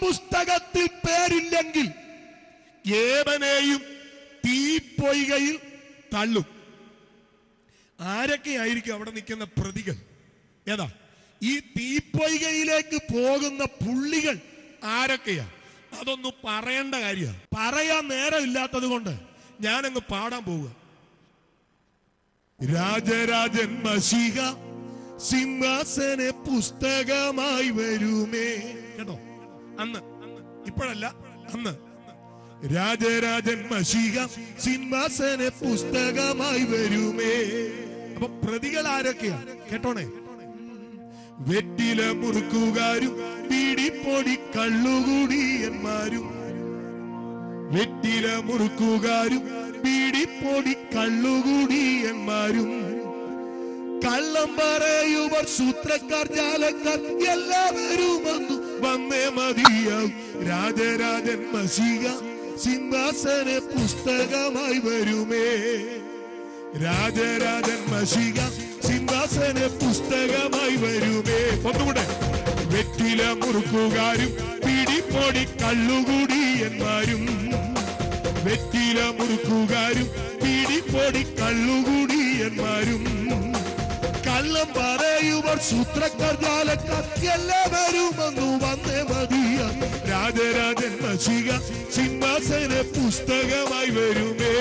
ജീവപുസ്തകത്തിൽ പേരില്ലെങ്കിൽ ഏവനെയും തീപ്പൊയ്കയിൽ തള്ളും. ആരൊക്കെയായിരിക്കും അവിടെ നിൽക്കുന്ന പ്രതികൾ? ഏതാ? ഈ തീപ്പൊയ്കയിലേക്ക് പോകുന്ന പുള്ളികൾ ആരൊക്കെയാ? അതൊന്നും പറയേണ്ട കാര്യമാണ്. പറയാൻ നേരമില്ലാത്തത് കൊണ്ട് ഞാനങ്ങ് പാടാൻ പോവുക. രാജരാജൻ മഷിക സിംഹാസന പുസ്തകമായി വരുമേ. കേട്ടോ? അന്ന്. ഇപ്പോഴല്ല അന്ന്. രാജരാജൻ മഷിക സിംഹാസന പുസ്തകമായി വരുമേ. അപ്പൊ പ്രതികൾ ആരൊക്കെയാ? കേട്ടോണേ. വെറ്റില മുറുക്കുകാരും പീടിപ്പൊടി കള്ളുകൂടിയന്മാരും. വെറ്റില മുറുക്കുകാരും പീടിപ്പൊടി കള്ളുകൂടിയന്മാരും. കള്ളം പറയുവർ സൂത്രക്കാർ ജാലക്കാർ എല്ലാവരും വന്നു. വന്നേ മതിയാവും. രാജരാജൻ മസിക സിംഹാസന പുസ്തകമായി വരുമേ. രാജരാജൻ മഷിക സിംഹാസന പുസ്തകമായി വരുമേ. ഒന്നുകൂടെ വെറ്റില മുറുക്കുകാരും പിടിപ്പൊടി കള്ളുകൂടിയന്മാരും. വെറ്റില മുറുക്കുകാരും പിടിപ്പൊടി കള്ളുകൂടിയന്മാരും. കള്ളം പറയുവർ സൂത്രക്കാർ ജാലക്കാർ എല്ലാവരും വന്നു വന്നേ മതിയ രാജരാജൻ മശിക സിംഹാസന പുസ്തകമായി വരുമേ.